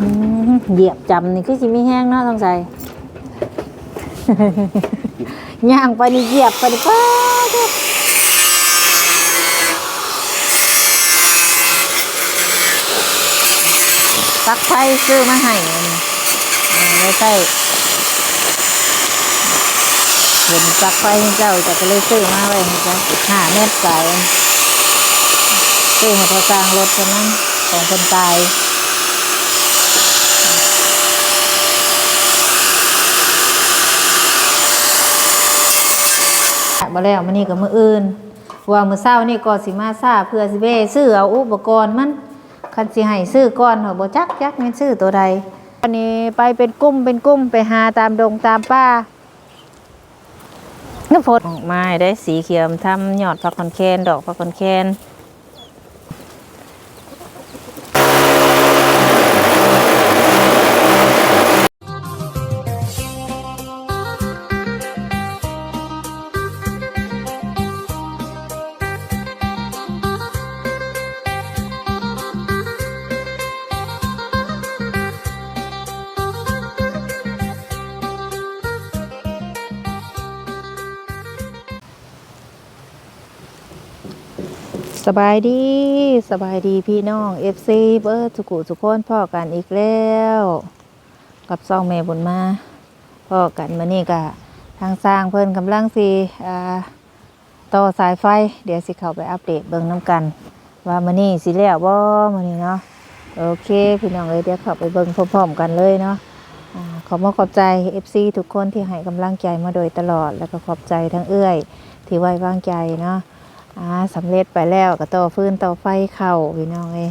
อืมเหยียบจำนี่คือสิมีแห้งเนาะต้องใส่ ย่างไปนี่เหยียบไปนี่ป้าดตักไทยซื้อมาให้อันนี้อ่าไม่ใช่เห็นตักไฟให้เจ้าจะก็เลยซื้อมาไว้ให้เจ้าห้าเมตรสายซื้อให้พอสร้างรถคนนั้นของคนตาย มาแล้วมันนี่กับมืออื่น ว่ามือเศร้านี่ก็สิมาซาเพื่อสิเบซื้อเอาอุปกรณ์มันคันสิให้ซื้อก่อนเหรอบ่จักยักแม่นซื้อตัวใดวันนี้ไปเป็นกุ้มเป็นกุ้มไปหาตามดงตามป้าน้ำฝนไม้ได้สีเขียวทำยอดผักคอนแคนดอกผักคอนแคน สบายดีสบายดีพี่น้อง FC เบิร์ดสุกุสุกคนพ่อกันอีกแล้ว กับซองแม่บุญมาพ่อกันมานี่กะทางสร้างเพิ่นกำลังสิอ่าต่อสายไฟ เดี๋ยวสิเข้าไปอัปเดตเบิ่งน้ำกัน ว่ามานี่สิแล้วบ่มานี่เนาะโอเคพี่น้องเอ้ยเดี๋ยวเข้าไปเบิ่งพร้อมๆกันเลยเนาะอ่าขอมาขอบใจ FC ทุกคนที่ให้กำลังใจมาโดยตลอดแล้วก็ขอบใจทั้งเอื้อย ที่ไว้วางใจเนาะ อ่าสำเร็จไปแล้วก็ต่อฟืนต่อไฟเข้าพี่น้องเอ้ย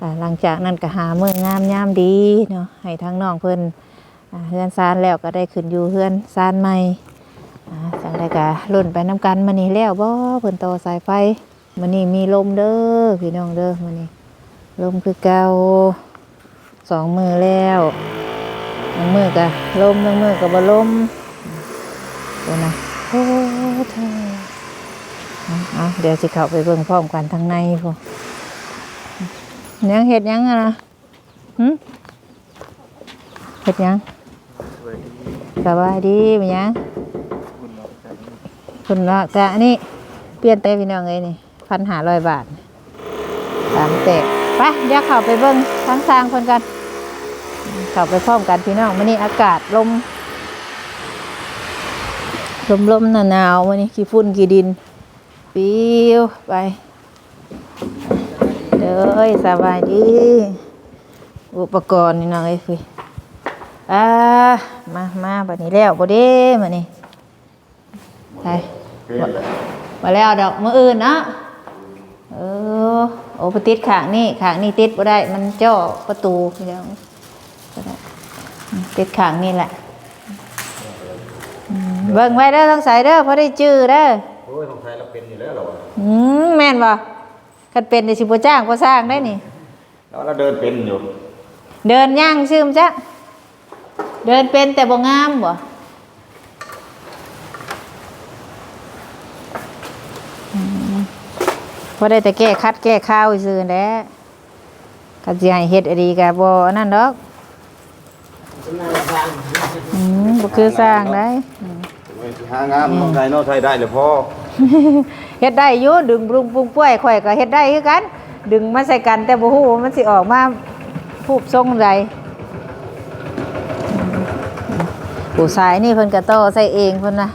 อ่าหลังจากนั้นก็หาเมืองงามยามดีเนาะให้ทั้งน้องเพิ่นอเฮือนซานแล้วก็ได้ขึ้นอยู่เฮือนซานใหม่จังได้ก็รุ่นไปน้ำกันมานี่แล้วบ่เพิ่นต่อสายไฟมานี่มีลมเด้อพี่น้องเด้อมานี่ลมคือเก่าสองมือแล้วบางมือก็ลมบางมือก็บ่ลมเดี๋ยวนะโอ้เธอ เอาเดี๋ยวสิเข้าไปเบิ่งพร้อมกันทางในพวกยังเห็ดยังอะนะหึเห็ดยังสบายดีมั้ยยังคุณละกะนี่เปลี่ยนเต้พี่น้องเอ้ยนี่พันหาร้อยบาทสามเตะไปเดี๋ยวเข้าไปเบิ่งทั้งสร้างคนกันเข้าไปพร้อมกันพี่น้องมันนี่อากาศลมลมลมๆหนาวๆวันนี้กี่ฝุ่นกี่ดิน ปิวไปเด้อสบายดี อุปกรณ์นี่น้องเอ้ยฟิอ่ามามาบัดนี้แล้วบ่เด้มานี่ไปบ่มาแล้วดอกมื้ออื่นเนาะเออโอ้ไปติดข้างนี่ข้างนี่ติดบ่ได้ มันเจ่อประตูพี่น้องบ่ได้อืมติดข้างนี่แหละอืมเบิ่งไว้เด้อต้องใส่เด้อพอได้จื้อเด้อโอ้ยของไทยเราเป็นอยู่แล้วเหรออืมแม่นบ่คันเป็นได้สิบ่จ้างบ่สร้างได้นี่ แล้วเราเดินเป็นอยู่เดินย่างซื่อมจ้ะเดินเป็นแต่บ่งามบ่อืมบ่ได้แต่แก้คัดแก้ข้าวซื่อแหละคันสิให้เฮ็ดอะดีก็บ่อันนั้นดอกอืมบ่คือสร้างได้หางามของไทยเนอกไทยได้เลยพ่อ เฮ็ดได้อยู่ดึงปรุงปรุงป่วยข่อยก็เฮ็ดได้คือกัน ดึงมาใส่กันแต่บ่ฮู้มันสิออกมาผูบทรงใดผู้ชายนี่เพิ่นก็โตใส่เองเพิ่นนะ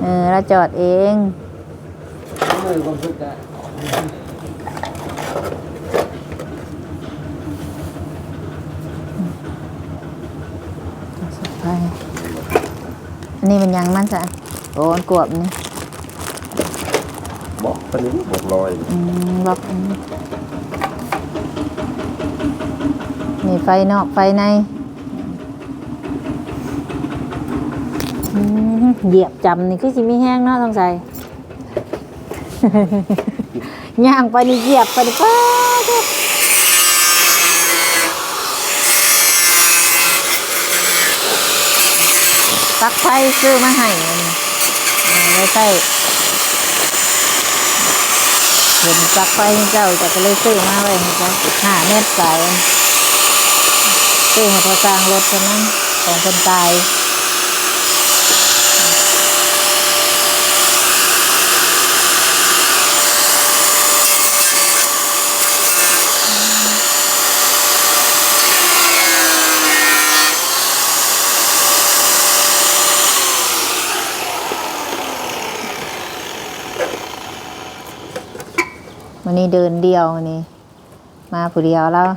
เออแล้วจอดเองไปอั นนี้มันยังมันซะโอ้มันกวบนี่บอกปนิ้บอกลอยอืมล็อกอันนี้มีไฟนอกไฟในอืมเหยียบจำนี่คือสิมีแห้งเนาะต้องใส่ย่างไปนี่เหยียบไปนี่ป้า ซักไฟซื้อมาให้อันนี้อ่าไม่ใช่เห็นซักไฟเจ้าจะก็เลยซื้อมาไว้ให้เจ้ะห้าเมตรสายซื้อให้พอสร้างรถเท่านั้นของคนตาย วันนี้เดินเดียววันนี้ มาผู้เดียวแล้ว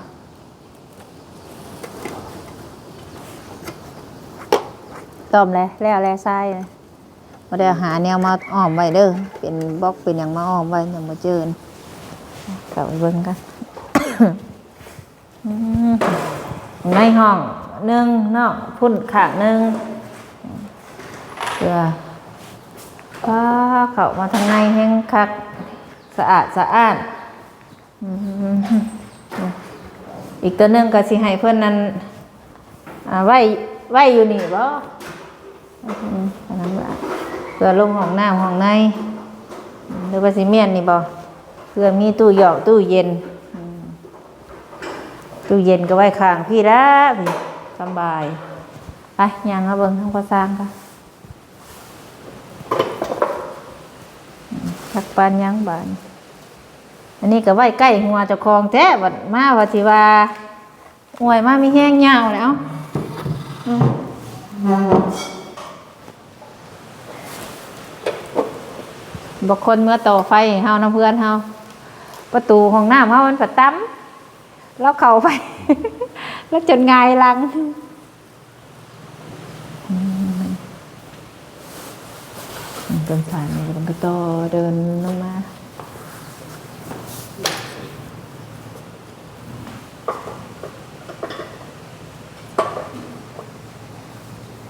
ต้มเลยแล้วแล้วไส้เลยมาได้หาแนวมาอ้อมไว้เด้อเป็นบล็อกเป็นอย่างมาอ้อมไว้ยังมาเจอเก่าไปเบิ่งกันอืมในห้องหนึ่งเนาะพุ่นขางหนึ่งเพื่อฟ้าเข้ามาทางในแห้งคัก สะอาดสะอาดอีกตัวหนึ่งก็สิให้เพื่อนนั้นอ่าไว้ไว้อยู่นี่บ่อืมอันนั้นว่าเพื่อลงห้องน้ำห้องในหรือว่าสิเมียนนี่บ่เพื่อมีตู้หยอกตู้เย็น ตู้เย็นก็ไว้ข้างพี่ละสบาย ไปยังเอาเบิ่งทางภาษางค่ะทัก ปานยังบานอันนี้ก็ไว้ใกล้หัวเจ้าของแท้บัดมาว่าสิว่าห่วยมามีแห้งยาวแล้วบอกคนเมื่อต่อไฟให้เฮานะเพื่อนเฮาประตูห้องน้ำเฮามันผัดตั้มแล้วเข้าไป แล้วจนไงายลังอืม ต้นสายมันก็ต่อเดินลงมา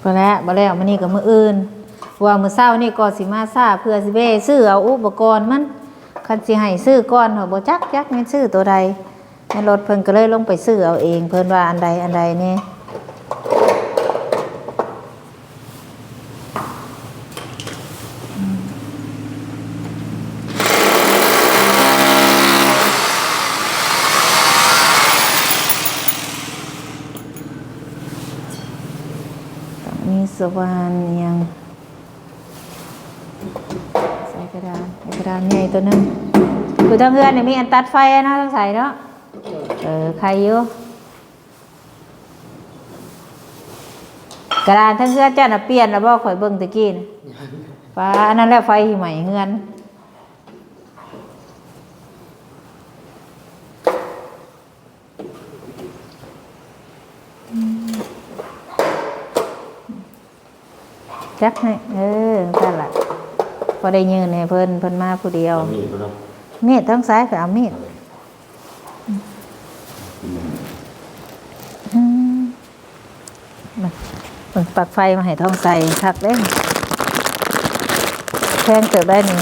พอแล้วบ่แล้วมันนี่ก็มืออื่นว่ามือเศร้านี่ก็สิมาซาเพื่อสิเบซื้อเอาอุปกรณ์มันคันสิให้ซื้อก่อนเขาบ่จักจักแม่นซื้อตัวใดในรถเพิ่นก็เลยลงไปซื้อเอาเอง เพิ่นว่าอันใดอันใดนี่ ว่านยังใส่กระดานกระดานใหญ่ตัวนึงคือทางเพื่อนนี่มีอันตัดไฟนะต้องใส่เนาะเออใครอยู่กระดานทั้งเพื่อนเจ้าน่ะเปลี่ยนแล้วบ่ข่อยเบิ่งตะกี้นะฟ้าอันนั้นแหละไฟใหม่เฮือน จักให้ เออนั่นล่ะพอได้ยืนให้เพิ่นเพิ่นมาผู้เดียว มีตัวนั้นมีดทั้งซ้ายกับเอามีดอืมมาเปิดปลักไฟมาให้ท้องใส่คักเล่นแพงเกิดได้นี่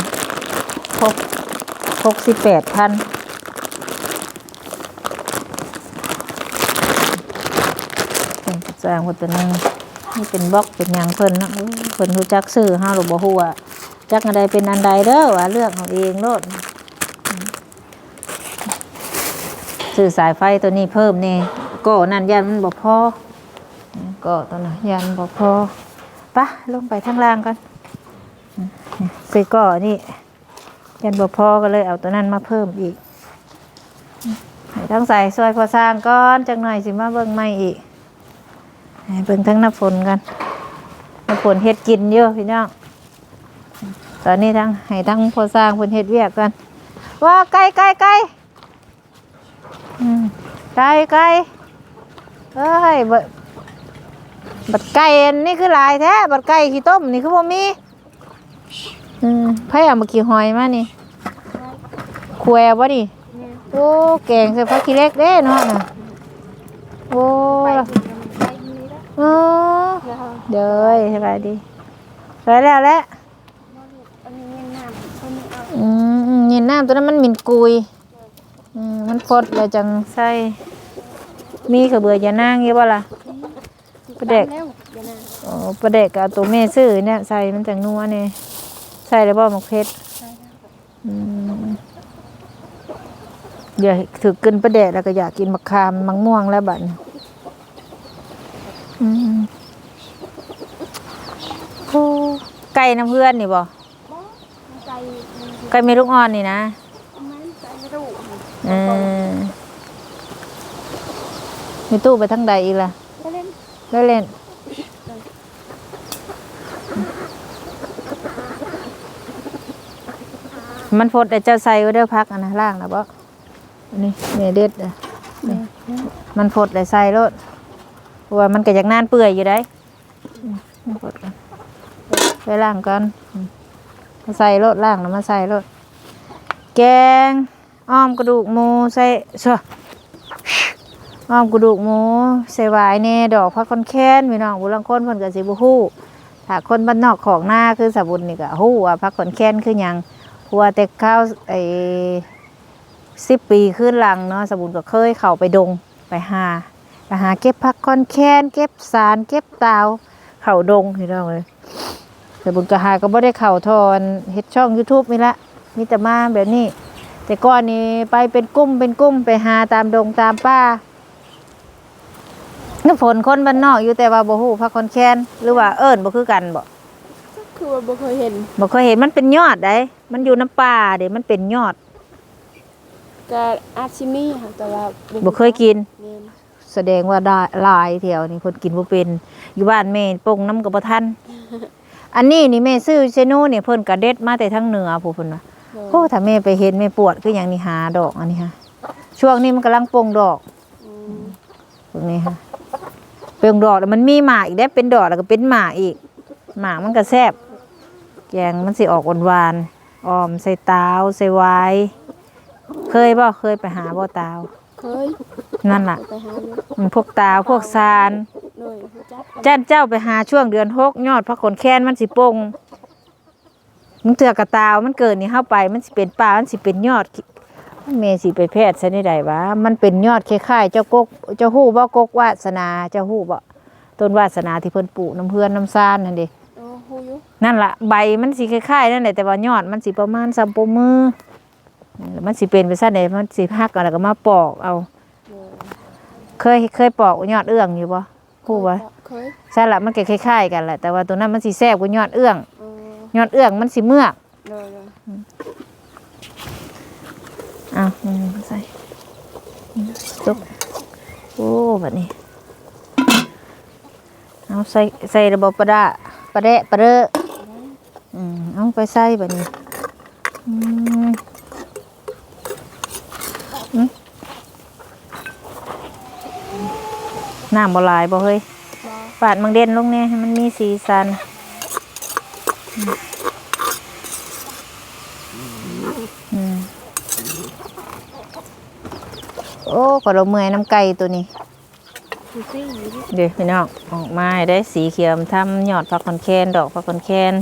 หกหกสิบแปดพันเป็นกระจางคนตัวหนึง นี่เป็นบล็อกเป็นหยางเพิ่นเนาะเพิ่นรู้จักซื้อห้าหรือบ่ฮู้อะจักอันใดเป็นอันใดเด้อว่าเลือกเอาเองโลดซื้อสายไฟตัวนี้เพิ่มนี่ก็นั่นยันมันบ่พอก็ตัวนั้นยันบ่พอปะลงไปข้างล่างกันซื้อก่อนี่ยันบ่พอก็เลยเอาตัวนั้นมาเพิ่มอีกให้ทั้งใส่ซอยพอสร้างก้อนจังหน่อยสิมาเบิ่งใหม่อีก ให้เบิ่งทั้งน้ำฝนกันน้ำฝนเฮ็ดกินเยอะพี่น้องตอนนี้ทั้งให้ทั้งพอสร้างเพิ่นเฮ็ดเวียกกันว่าไกลไกลไกลอืมไก่ไก่เอ้ยบัดบัดไก่อันนี่คือหลายแท้บัดไก่ขี้ต้มนี่คือบ่มีอืมไผเอามากี่หอยมานี่แควบ่นี่โอ้แกงใส่ผักขี้เหล็กเด้เนาะน่ะโอ้ โอ้เด้อสบายดีไปแล้วแหละอืมอืมเย็นน้ำตัวนั้นมันหมิ่นกุยอืมมันฟดแล้วจังใส่มีกระเบือยานางยู่บ่ล่ะประเด็กโอ้ประเด็กกับตัวแม่ซื้อเนี่ยใส่มันจังนัวเนี่ยใส่แล้วบ่หมกเพชรอืมเดี๋ยวถือกินประเดะแล้วก็อยากกินมะขามมังม่วงแล้วบัดนี้ อืมโอ้ไก่น้ำเพื่อนนี่บ่ใจไก่เมลูกอ่อนนี่นะมันใจไม่รู้เออมีตู้ไปทางใดอีกล่ะก็เล่นได้เล่นมันฟดแต่เจ้าใส่ก็เด้อพักอันนะล่างนะบ่อันนี้เมเด็ดอะนี่มันฟดแต่ใส่รถเพ ราะว่ามันก็อยากนานเปื่อยอยู่ได้ไปล่างกันอืมาใส่รถล่างแล้วมาใส่รถแกงอ้อมกระดูกหมูใส่ชื่ออ้อมกระดูกหมูใส่หวายเน่ดอกพักคอนแค้นพี่น้องบุรังคนเพิ่นก็สิบ่ฮู้ถ้าคนบ้านนอกของหน้าคือสบุญนี่ก็ฮู้ว่าพักคอนแค้นคือหยังเพราะว่าแต่ข้าวไอ้สิบปีขึ้นหลังเนาะสบุญก็เคยเข้าไปดงไปหา หาเก็บผักคอนแคนเก็บสารเก็บตาวเข่าดงพี่น้องเลยสบุญก็หาก็บ่ได้เข่าทอนเฮ็ดช่อง YouTube นี่ละมีแต่มาแบบนี้ แต่ก่อนนี้ไปเป็นกุ้มเป็นกุ้มไปหาตามดงตามป่าน้ำฝนคนบ้านนอกอยู่แต่ว่าบ่ฮู้ผักคอนแคนหรือว่าเอิ้นบ่คือกันบ่คือว่าบ่เคยเห็นบ่เคยเห็นมันเป็นยอดได้มันอยู่น้ำป่าเดี๋ยวมันเป็นยอดก็อาชิมีค่ะแต่ว่าบ่เคยกินเงิน แสดงว่าได้หลายแถวนี่คนกินบ่เป็นอยู่บ้านแม่ปงน้ำกับบ่ทันอันนี้นี่แม่ซื้อเซโน่เนี่ยเพิ่นกระเด็ดมาแต่ทางเหนือผู้เพิ่นว่าโดยโอ้ถ้าแม่ไปเห็นแม่ปวดคือหยังนี่หาดอกอันนี้ฮะช่วงนี้มันกำลังปงดอกอืมตรงนี้ฮะเปงดอกแล้วมันมีหมากอีกได้เป็นดอกแล้วก็เป็นหมากอีก หมากมันก็แซ่บแกงมันสิออกหวานๆออมใส่ตาวใส่ไวายเคยบ่เคยไปหาบ่ตาว เคยนั่นล่ะ ไปหาอยู่มันพวกตาวพวกซาน โดยรู้จักกันจ้านเจ้าไปหาช่วงเดือนหกยอดพระขนแค้นมันสิปงมันเถื่อกระตาวมันเกิดนี่เข้าไปมันสิเป็นป่ามันสิเป็นยอดเมสิไปแพทย์ซะนี่ใดวะมันเป็นยอดคล้ายๆเจ้ากกเจ้าหู้บ่กกวาสนาเจ้าหู้บ่ต้นวาสนาที่เพิ่นปลูกน้ำเพื่อนน้ำซ่านนั่นเด้โอ้ฮู้อยู่นั่นล่ะใบมันสิคล้ายๆนั่นแหละแต่ว่ายอดมันสิประมาณ3ปมมือแล้ว มันสิเป็นไปซะไดมันสิหักเอาแล้วก็มาปอกเอาโดยเคยเคยปอกยอดเอื้องอยู่บ่ฮู้บ่เคยใช่ละมันก็คล้ายๆกันแหละแต่ว่าตัวนั้นมันสีแซ่บกว่ายอดเอื้องเออยอดเอื้องมันสีเมือกโดยโดยอ้าวมันใส่ซุปโอ้แบบนี้เอาใส่ใส่ระบบประดาประเดะประเดะอืมเอาไปใส่แบบนี้อืมอืม น้ำบ่หลายบ่เฮ้ยบ่ปาดมังเด่นลงเนี่ยให้มันมีสีสันอืมโอ้ก็เราเมื่อยน้ำไก่ตัวนี้ดูสิอยู่ดิเดี๋ยวพี่น้องออกมาให้ได้สีเขียวทำยอดผักคอนแคนดอกผักคอนแคน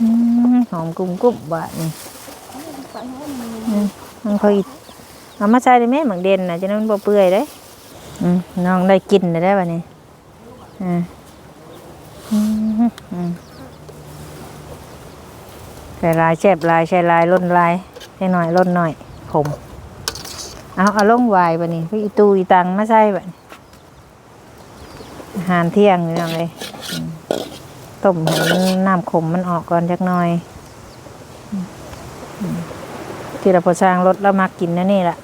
อืมหอมกุ้มกุ้มบะนี่ไปให้มันอืมมันค่อย เอามาใส่ได้ไหมหมังเด่นนะจะนั้นบ่เปื่อยเด้อืมน้องได้กินได้ได้บะนี่อ่าอืมอืมใส่ลายแซ่บลายใส่ลายล้นลายใส่หน่อยล้นหน่อยขมเอาเอาลงวายบะนี่พี่อีตูอีตังมาใส่บะนี่อาหารเที่ยงนี่ยังเลยต้มให้มันน้ำขมมันออกก่อนจักหน่อย ที่เราพอสร้างรถแล้วมากินนะนี่แหละ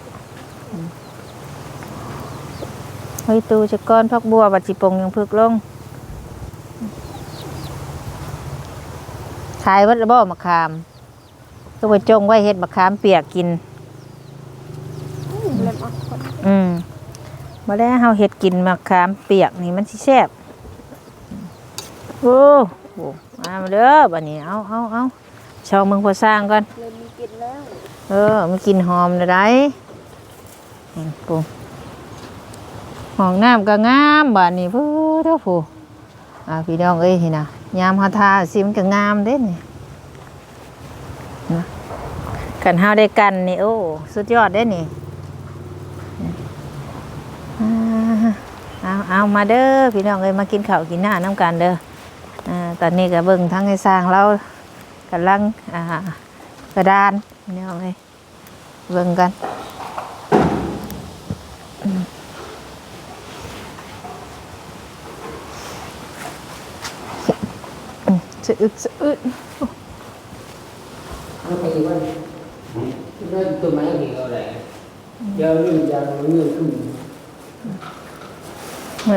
เฮ้ยตูจะก้อนพักบัวบัดจิปงยังพึกลงขายวัดระบ่มะขามก็ไปจงไว้เฮ็ดมะขามเปียกกินเล่มอะคนอืมมาแล้วเฮาเฮ็ดกินมะขามเปียกนี่มันสิแซ่บโอ้โหมาเด้อบัดนี้เอาเอาเอาชาวเมืองพอสร้างก่อนเล่มมีกินแล้ว เออมันกลินหอมเลยได้ เห็นปูห้องน้ำก็งามบ้านนี้พูเท่าผู้อ่าพี่น้องเอ้ยนะยามเฮาทาสิมก็งามเด้นี่นะกันเฮาได้กันนี่โอ้สุดยอดเด้นี่เอาเอามาเด้อพี่น้องเอ้ยมากินข้าวกินหน้าน้ำกันเด้ออ่าตอนนี้ก็เบิ่งทั้งไอ้สร้างเรากำลังอ่ากระดานนี่เอาไงเบิ่งกัน อืมสะอึกสะอึก nó phải gì vậy nó tôi mấy cái gì rồi giờ mình giờ mình nhiều thứ เ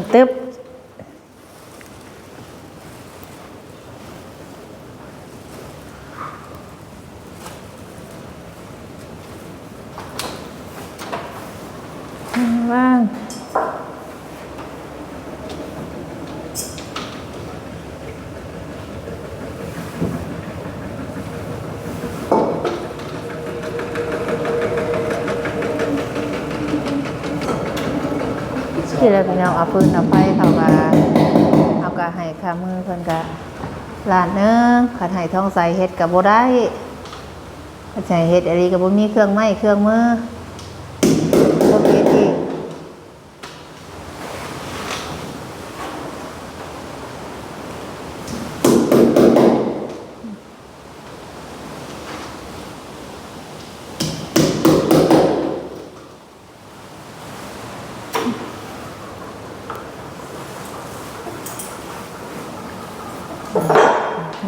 ที่เราพี่น้องเอาฟืนเอาไฟเขามาเอากะให้ขามือเพิ่นกะลาดเนื้อขัดให้ท้องใสเฮ็ดกับบ่ได้ขัดให้เฮ็ดอะไรกับบ่มีเครื่องไม้เครื่องมือบ่เฮ็ดอีก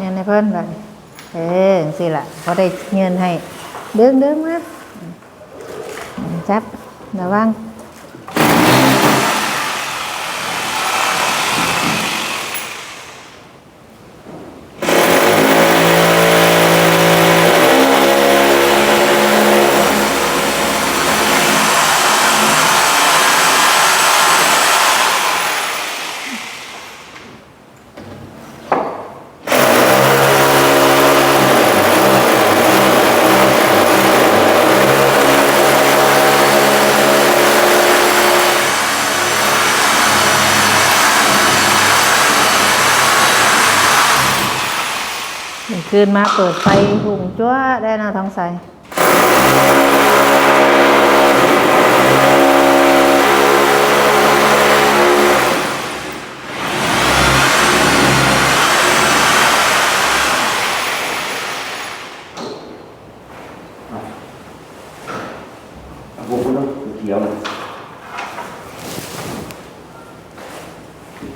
เนี่ย ให้เพิ่นเลยเออสิละเขาได้เงินให้ เดิงเดิงมาจับระวัง คืนมาเปิดไฟหุงจ้วได้นะท้องใส เอาพวกคุณต้องเขียวนะ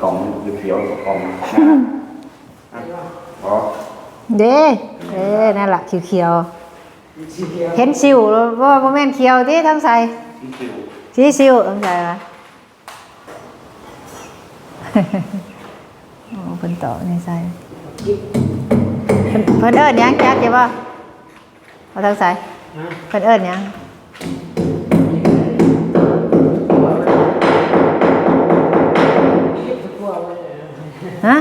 กล่องเขียวๆกับกล่องนะพอ เด้เด้นั่นล่ะเขียวๆเห็นสิวแล้วบ่บ่แม่นเขียวติท้องใสที่คิวสีสิวท้องใสวะโอ้เพิ่นต่อในใสเพิ่นเพิ่นเอิ้นหยังจักอยู่บ่เอาท้องใสเพิ่นเอิ้นหยังฮะ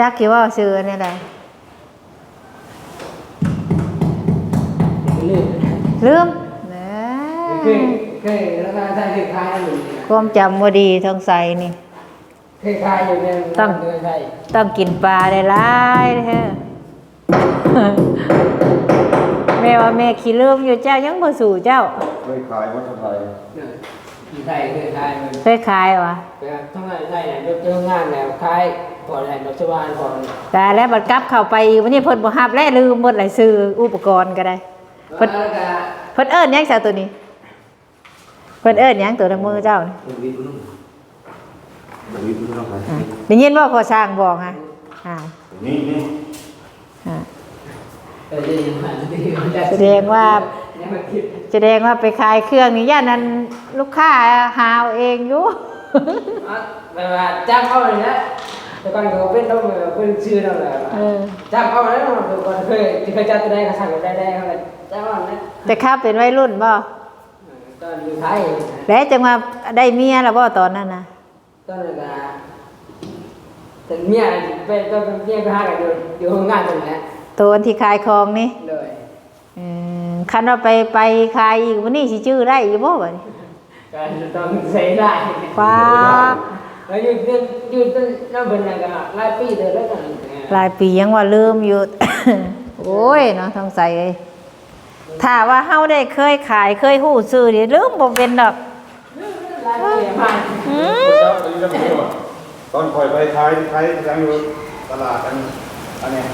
จักกี่ว่าซื้ออันนี่แหละลืมลืมแหมเคยเคยแล้วก็ได้เคยคายอยู่ความจำบ่ดีท้องใสนี่เคยคายอยู่เนี่ยเคยคายต้องกินปลาได้หลายเด้อแม่ว่าแม่ขี้ลืมอยู่เจ้ายังบ่สู่เจ้าเคยขายวัตถุไทยที่ ไทยเคยคายเคยขายวะทั้งนั้นไทยเนี่ยเจองานแล้วคายก่อนแหล่ดอกชวานก่อนแต่แล้วบัดกลับเข้าไปอีกวันนี้เพิ่นบ่ฮับและลืมหมดหลายซื้ออุปกรณ์ก็ได้เพิ่นก็เพิ่นเอิ้นหยังซะตัวนี้เพิ่นเอิ้นหยังตัวในมือเจ้านี่คุณวิทย์คุณนุ่มคุณวิทย์คุณนุ่มขายอะได้ยินว่าพอสร้างบอกฮะอ่านี่นี่อ่าเออจะยังหันที่มันจะแสดงว่าเนี่ยมันคิด แสดงว่าไปขายเครื่องนี่ย่านนั้นลูกค้าหาเอาเองอยู่แบบว่าจ้างเขาเลยนะแต่ก่อนเขาเป็นต้องเป็นชื่อเราแหละเออจ้างเขาแล้วแต่ก่อนเคยเคยจัดตัวได้ก็สั่งได้ได้เขาเลยจ้างเขาเนี่ยแต่ข้าเป็นวัยรุ่นบ่ตอนอยู่ไทยแล้วจังว่าได้เมียแล้วบ่ตอนนั้นนะตอนนั้นก็แต่เมียเป็นก็เป็นเมียไปหากันอยู่อยู่ห้องงานตรงนั้นตัวที่ขายของนี่เลยเออ คันว่าไปไปขายอีกวันนี้สิชื่อได้อีกบ่บัดนี้ก็ต้องใช้ได้ฟ้าแล้วอยู่อยู่อยู่ต้นน้ำเป็นอะไรกันหลายปีเลยแล้วกันหลายปียังว่าลืมอยู่โอ้ยเนาะท้องใสเอ้ยถ้าว่าเฮาได้เคยขายเคยฮู้ซื้อนี่ลืมบ่เป็นดอกหลายปีผ่านตอนคอยไปขายขายยังอยู่ตลาดกันอันเนี้ย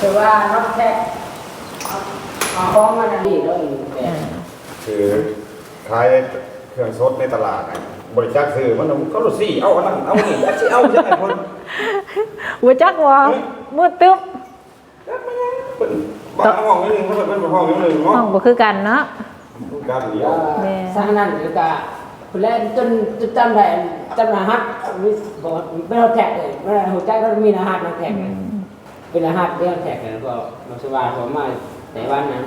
แต่ว่าน้องแท็ กน้องเอาของมาดีแล้วแต่คือขายเครื่องสดในตลาดนะบริจาคซื้อมันเขาลดสี่เอาอันนั้นเอานี่ยัดสิเอาใช่ไหมคนหัวจักว่ามืดตึ๊บเป็นบางห้องนิดนึงเขาเป็นเป็นห้องนิดนึงห้อเนาะงบ่คือกันเนาะการเดียวสร้างนั่นคือกะคุณแรกจนจนจำได้จำรหัสบอกไม่เอาแท็กเลยไม่ได้หัวใจก็มีรหัสมาแท็กเลยเป็นรหัสเรื่องแท็กเลยก็มาสวาผมมา แต่วันนั้น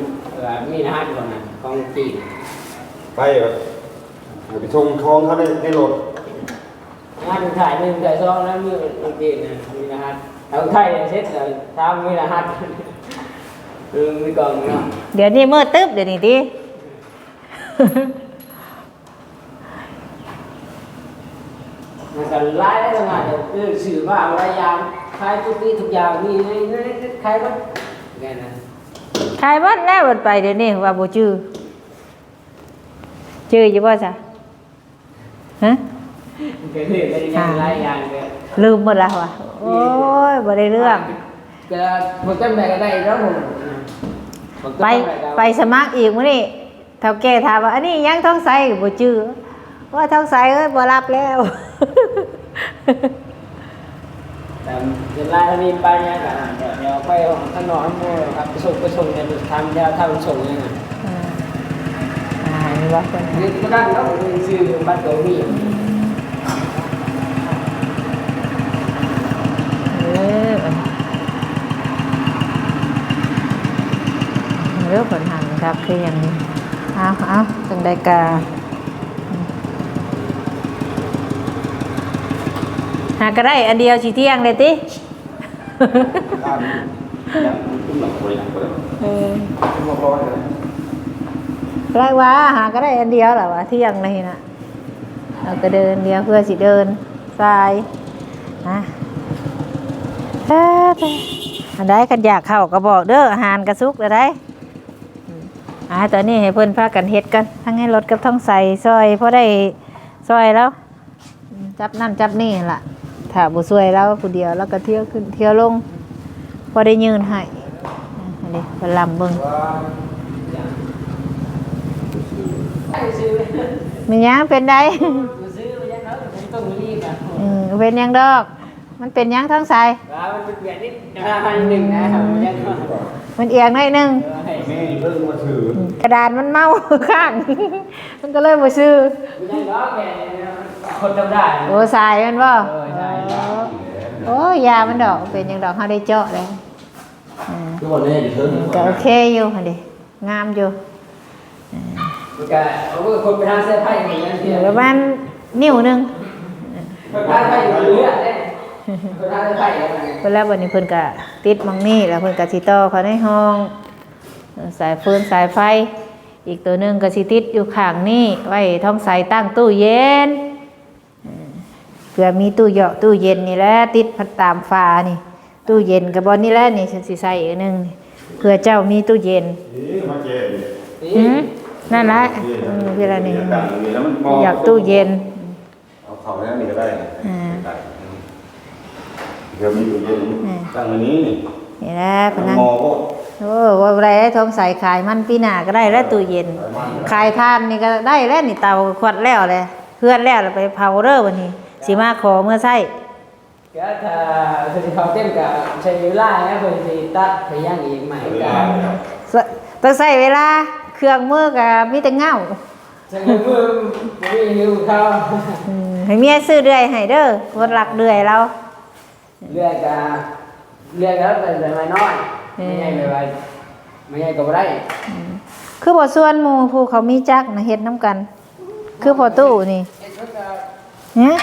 มีรหัสก่อนนะของจีนไปแบบไปชงทองเขาในในรถรหัสถ่ายหนึ่งถ่ายสองแล้วมีของจีนนะมีรหัสเอาไทยเซ็ตเลยทำมีรหัสเออมีกล่องเนาะเดี๋ยวนี้มืดตึ๊บเดี๋ยวนี้ติมันก็ไล่ได้ทำงานคือสื่อว่าอะไรยามขายทุกที่ทุกอย่างมีในในขายมันไงนะ ขายบัดแล้วบัดไปเดี๋ยวนี้ว่าบ่จื้อจื้ออยู่บ่จ้ะฮะ cái gì đây À. là lai vàng kìa ลืมหมดแล้วว่ะโอ้ยบ่ได้เรื่อง cái một trăm này cái này đó một ไปไปสมัครอีกมื้อนี้เท่าแก่ถามว่าอันนี้ยังท้องใสบ่จื้อว่าท้องใสเอ้ยบ่รับแล้ว cái lai nó đi ba nha cả đèo quay thằng nọ nó mua gặp cái sùng cái sùng này được tham gia tham sùng này nè อ่าอ่านี่ว่าเพิ่น cái cái đăng đó mình sư bắt đầu đi เออเรื่องผลหันครับคืออย่างนี้เอาเอาจังใดกา หาก็ได้อันเดียวสีเที่ยงเลยติด้านยังขึ้นหลังบริจาคเลยเออขึ้นมาร้อยเลยไรว่าหาก็ได้อันเดียวแหละวะเที่ยงเลยนะเราก็เดินเดียวเพื่อสิเดินทรายนะเอ้อไปอันใดกันอยากเข้าก็บอกเด้ออาหารกระซุกเลยได้อืมอ่าตอนนี้ให้เพิ่นพากันเฮ็ดกันทั้งให้รถกับท้องใส่ซอยเพราะได้ซอยแล้วอืมจับนั่นจับนี่ล่ะ ถ้าบุซวยแล้วผู้เดียวแล้วก็เที่ยวขึ้นเที่ยวลงพอได้ยืนให้อ่าอันนี้เพิ่นลำเบิ่ง cái sư มันยังเป็นได้ cái sư bây giờ nói là cũng không đi cả อืมเป็นหยังดอก มันเป็นหยังทั้งใส đó mình biết ít hai đừng nè bây giờ มันเอียงหน่อยหนึงแม่เพิ่งมาถือ กระดานมันเมา ข้าง มันก็เลยมาซื้อ bây giờ đó kìa คนจำได้โอ้สายมันบ่เออใช่ใช่ โอ้ยามันดอกเป็นหยังดอกเฮาได้เจาะเลยอืมทุกวันนี้จะเพิ่มก็โอเคอยู่หั่นดิงามอยู่ cái คนไปทางเสื้อผ้าอย่างนี้เหลือประมาณนิ้วหนึงคนทางผ้าอยู่เรื่อยเนี่ยคนทางเสื้อผ้าอย่างนี้เพิ่นแล้ววันนี้เพิ่นก็ติดมังนี่แล้วเพิ่นก็สิต่อเข้าในห้องเออสายฟืนสายไฟ อีกตัวหนึงก็สิติดอยู่ข้างนี่ไว้ท้องใส่ตั้งตู้เย็นเผื่อมีตู้เหยาะตู้เย็นนี่แหละติดพัดตามฟ้านี่ ตู้เย็นกับบอนนี่แหละนี่ฉันสิใส่อีกหนึงนี่เผื่อเจ้ามีตู้เย็นนี่มาเจนี่หืมนั่นแหละอืมเวลานี้ดังนี้แล้วมันมองอยากตู้เย็นเอาเขาแค่นี้ก็ได้อ่าเดี๋ยวมีตู้เย็นตั้งอันนี้นี่นี่แหละพนังมอก็โอ้ว่าไรให้ทองใส่ขายมันปีหน้าก็ได้แล้วตู้เย็น ขายทานนี่ก็ได้แล้วนี่เตาขวดแล้วเลยเพื่อนแล้วแล้วไปเผาเด้อวันนี้ สิมาขอเมื่อใส่ cái thà thì เขาเต้นกับใช้เวลาเนี่ยเพิ่นสิตัดไปย่างอีกใหม่ก็สต้องใส่เวลาเครื่องมือกับมีแต่เงาใช้มือบ่มีหิวข้าวอืมให้เมียซื้อเดือยให้เด้อคนรักเดือยเราเรียกกะเรียกแล้วเป็นแต่ไม่น้อยไม่ใหญ่ไปไปไม่ใหญ่ก็บ่ได้คือบ่ส่วนหมู่ผู้เขามีจักนะเฮ็ดน้ำกัน คือพอตู้นี่เฮ็ด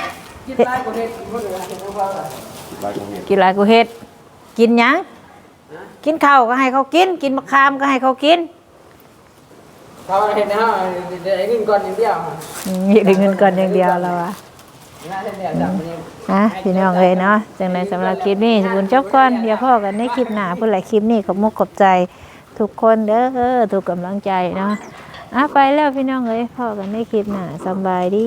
เพิ่นก็ฮะคิดหลายกว่าเฮ็ดเพิ่นก็เฮ็ดบ่ว่าล่ะลายของเห็ดกินหลายกูเฮ็ด กินหยังกินข้าวก็ให้เขากิน กินมะขามก็ให้เขากินถ้าว่าเฮ็ดให้เฮาได้เงินก่อนอย่างเดียวอืมอยากได้เงินก่อนอย่างเดียวแล้วอะน่าจะได้ดับมันอะพี่น้องเลยเนาะจังไดสำหรับคลิปนี้สบุญจบก่อนเดี๋ยวพ่อกันในคลิปหน้าเพื่อหลายคลิปนี้ขอบมุกขอบใจทุกคนเด้อทุกกำลังใจเนาะอะไปแล้วพี่น้องเอ้ยพ่อกันในคลิปหน้าสำบายดี